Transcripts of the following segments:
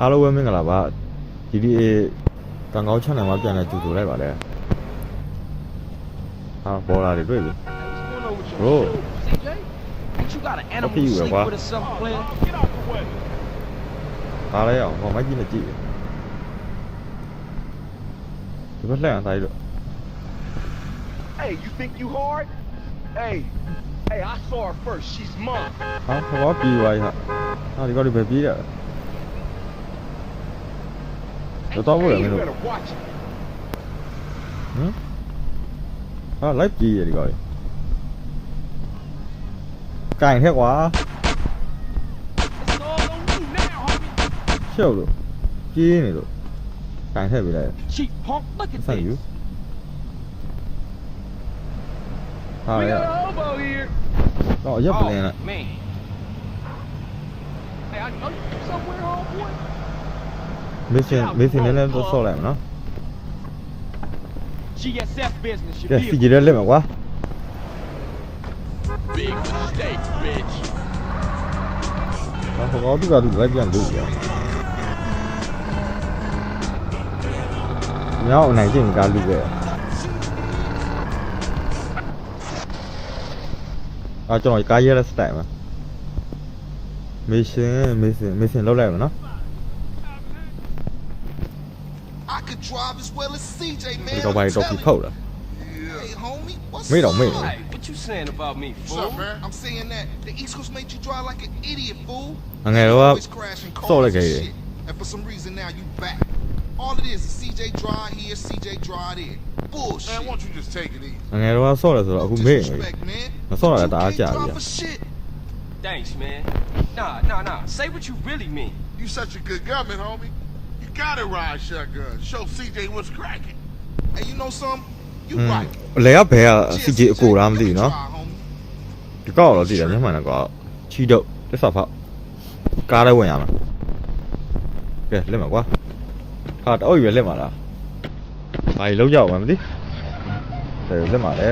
အားလုံးပဲမင်္ဂလာပါ GTA ကံကောင်း channel မှာပြန်လဲကြိုဆိုလိုက်ပါလေဟာပေါ်လာတယ်တွေ့ပြီ Bro. CJ? Ain't you got an animal Okay, you to will, sleep what? with or something, player? ဒါလည်းအောင်ဟောမိုက်ကြီးနဲ့ကြည့်တယ်ဒီဘက်လှည့်အောင်တိုင်းလို့ Hey, you think you hard? Hey, hey, I saw her first. She's mine. ဟာဟောပြီးသွားပြီဟာဟာဒီကောင်ဒီပဲပြေးတယ် Tôi to quá rồi mày được À, live gì vậy rồi Càng thế quá. Sao được. Chi này được. Càng thế bị đây Sao dữ. Thôi đấy ạ Đó, giúp này nè. မစ်ရှင်မစ်ရှင်နဲ့လည်းတော့ဆော့လိုက်မနော် GSF business, you ကဲ feel စီဂျီရဲလက်မှာကွာ Big mistake, bitch. ဟောဟောသူကသူလိုက်ပြန်လို့ကြာညောင်းနိုင်ချင်းကလူပဲအားကျွန်တော်ကားရဲတဲ့စတိုင်မှာမစ်ရှင်မစ်ရှင်မစ်ရှင်လောက်လိုက်မနော် well as CJ, man. Nobody don't keep hold up. Hey, homie, what's me don't mean. What you saying about me, fool? Up, I'm saying that the East Coast made you drive like an idiot, fool. Okay, well, so look at it. And for some reason now you back. All it is is CJ drive here, CJ drive there. Bullshit. Man, why don't you just take it easy? Okay, well, so that's what I'm saying. That's all that I got. Thanks, man. Nah, nah, nah. Say what you really mean. You such a good government, homie. You gotta ride shotgun. Show CJ what's cracking. And you know something? You อืม right. လေကဘယ်က Cheers, စီဂျီအကိုလားမသိဘူးနော် drive, homie. ဒီကောက်တော့တည်တယ်မျက်မှန်တော့ကွာချီတော့လက်ဆောက်ဖောက်ကားလည်းဝင်ရမှာကဲလက်မှာကွာဟာတော့ရွယ်လက်မှာလားဘာကြီးလုံးကြအောင်မသိတယ်လက်မှာလေ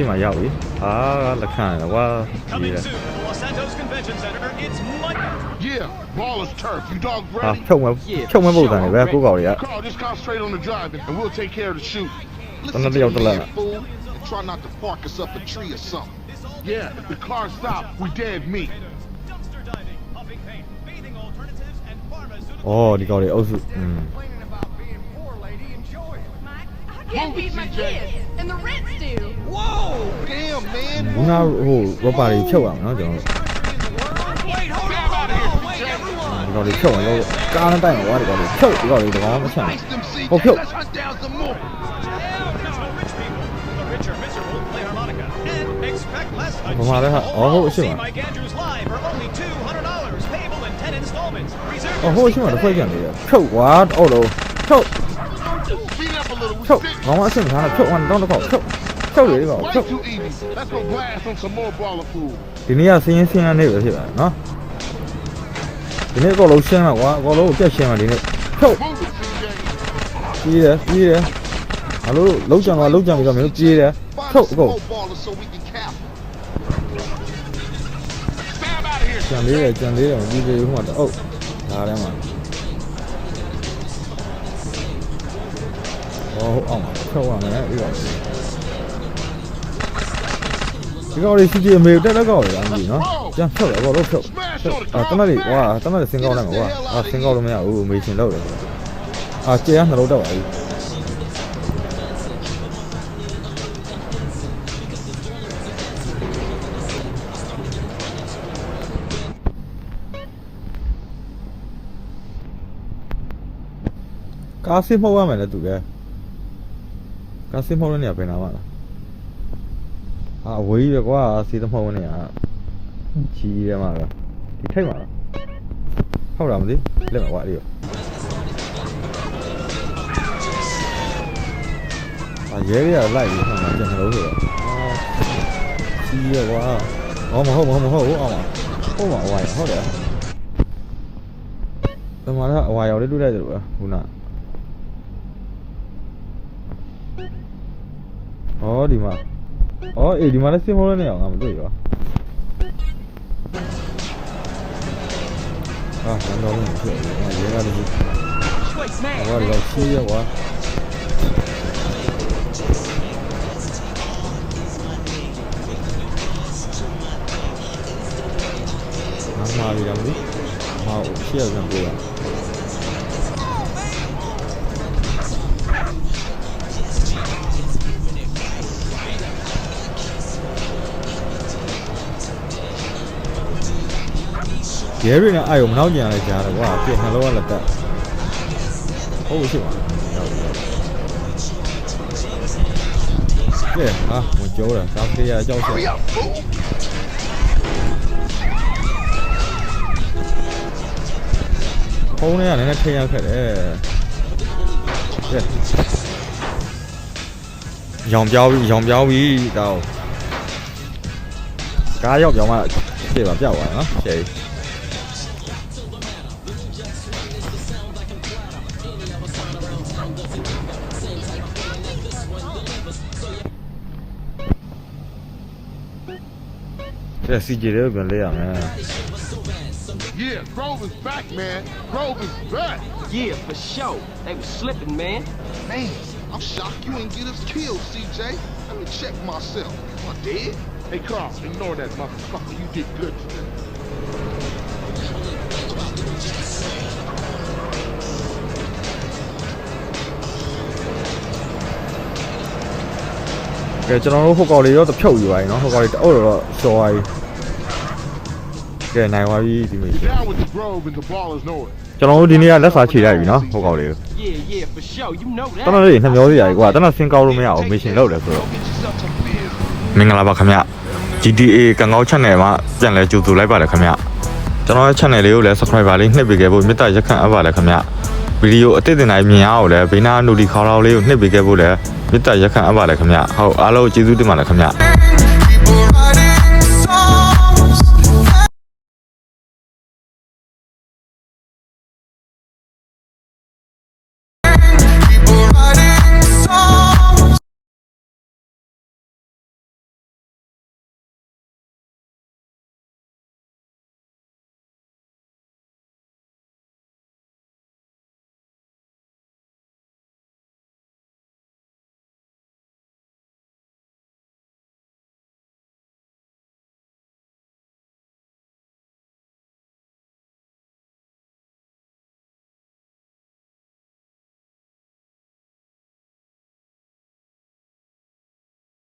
去买药喂。Ah, look at Wow. Yeah, ball is turf. You dog ready? Ah, 평 왜, 평 왜 보다니? 왜 그거 어디야? Carl, just concentrate on the driving, and we'll take care of the shoot. Listen to me, fool. Try not to park us up a tree or something. Yeah, if the car stops, we dead meat. Oh, they got it. Oh, 음. can't feed my kids, and the rent's due. Whoa! Damn, man. ဘူးနာဟိုရောပါတွေဖြုတ်အောင်နော်ကျွန်တော် Wait, hold on, hold on. Wait, everyone. တို့ဒီကောင်တွေဖြုတ်အောင်လို့ကားနဲ့တိုက်မှာကွာဒီကောင်တွေဖြုတ်ဒီကောင်တွေဒီကောင်မချမ်း Nice them CJ. Oh, Phil. Let's hunt down some more. There's no rich people. The rich are miserable, play harmonica, and expect less. Vamos Up a little. We ဖြုတ် stick. ခေါင်းမအဆင်ထားတာဖြုတ်အောင်တော့တော့ဖြုတ်ဖြုတ်လေဒီကောင် Way ဖြုတ် too easy. Let's go blast on some more baller food. ဒီနေ့ကစင်းရင်းစင်းရနေပဲဖြစ်ပါတယ်နော်ဒီနေ့အကောလုံးရှင်းပါကွာအကောလုံးကိုပြတ်ရှင်းပါဒီနေ့ဖြုတ် Move it, CJ. ပြေးတယ်ပြေးတယ်အလိုလုံးကြံတော့လုံးကြံပြီးတော့မျိုးပြေးတယ် Find ဖြုတ် us အ some ကော more ballers so we can cap 'em. Stab out of here. ကြံလေးတယ်ကြံလေးတယ်မပြီးသေးဘူးဟိုမှာတော့ဟုတ်ဒါထဲမှာ ဟောဟုတ်အောင်ဖြုတ်အောင်လည်းပြီးတော့ဒီကောင်လေးစီတီအမေတက်တက်ကောက်ရအောင်ပြီနော်ကြံဖြုတ်တယ်အကောလုံးဖြုတ် Smash ဖြုတ် on the အာတမလေးဝါတမလေးစင်ကောက်လိုက်မှာကွာအာစင်ကောက်လို့မရဘူးမေရှင်လောက်တယ်အာကျေရနှလုံးတက်ပါပြီကားစစ်မှုတ်ရမယ်လေသူက ကားစစ်မှုတ်လို့နေရဘယ်နာမလားအာအဝေးကြီးပဲကွာစီးသမှုတ်နေရကြီးရဲမှာလားဒီထိတ်မှာလားဟုတ်လားမသိလက်မှာကွာဒီရောအာရဲရလိုက်ပြီးဟောမှာကျန်တယ်လို့ဆိုတော့အာကြီးရဲကွာဟောမဟုတ်မဟုတ်မဟုတ်အောင်ပါဟုတ်ပါဝါရဟုတ်တယ်တမန်ကအဝါရောက်လေးတွေ့လိုက်တယ်လို့ခုန ဩဒီမှာဩအေးဒီမှာလည်းစင်မောလည်းနေအောင်ငါမတွေ့ရောအာဆန်တော်လုံးဖြစ်တယ်ငါရေကလည်းဖြစ်ဘာလို့ရှိရဝါမာပြီလားမသိမာကိုရှေ့ရံပြေးတာ နဲ့အာယုံမနှောက်ကြရလဲကြားတယ်ကွာပြနှလုံးကလက်တက်ဟုတ်ရှိပါကဲဟာဝင်ကြောတာကာဖေးရအကြောက်ချက် Hurry up, fool. ဖုန်းထဲကလည်းနည်းနည်းထိရောက်ခဲ့တယ်ကဲရောင်ပြောင်းပြီရောင်ပြောင်းပြီတော့ကားရောက်ပြောင်းမှပြေပါပြောက်သွားနော်ရှယ် 这司机都跟那样啊。Yeah, Grove is back, man. Grove is back. Yeah, for sure. They were slipping, man. Man, I'm shocked you didn't get us killed, CJ. Let me check myself. Am I dead? Hey, Carl, ignore that motherfucker. You did good today. ကဲကျွန်တော်တို့ဟိုကောင်လေးတော့တဖြုတ်ယူပါရင်နော်ဟိုကောင်လေးတအုပ်တော့ရှော်သွားပြီကဲနိုင်သွားပြီဒီမေ Down with the Grove and the ball is nowhere. ကျွန်တော်တို့ဒီနေ့ကလက်စာခြေလိုက်ပြီနော်ဟိုကောင်လေးကို Yeah, yeah, for sure. You know တန that. လေးနှမျောစရာကြီးကွာတနဆင်းကောက်လို့မရအောင်မရှင်လုပ်တယ်ဆိုတော့ Get yourself some beer. မင်္ဂလာပါခင်ဗျ GTA ကံကောက် channel မှာပြန်လဲကြိုဆိုလိုက်ပါတယ်ခင်ဗျကျွန်တော်ရဲ့ channel လေးကိုလည်း subscriber လေးနှိပ်ပေးခဲ့ဖို့မေတ္တာရက်ခံအပ်ပါတယ်ခင်ဗျ ဗီဒီယိုအသစ်တင်တိုင်းမြင်ရအောင်လည်းဘေးနား notification ခေါင်းလောက်လေးကိုနှိပ်ပေးခဲ့ဖို့လည်းမေတ္တာရက်ခံအပ်ပါတယ်ခင်ဗျဟုတ်အားလုံးကျေးဇူးတင်ပါတယ်ခင်ဗျ People riding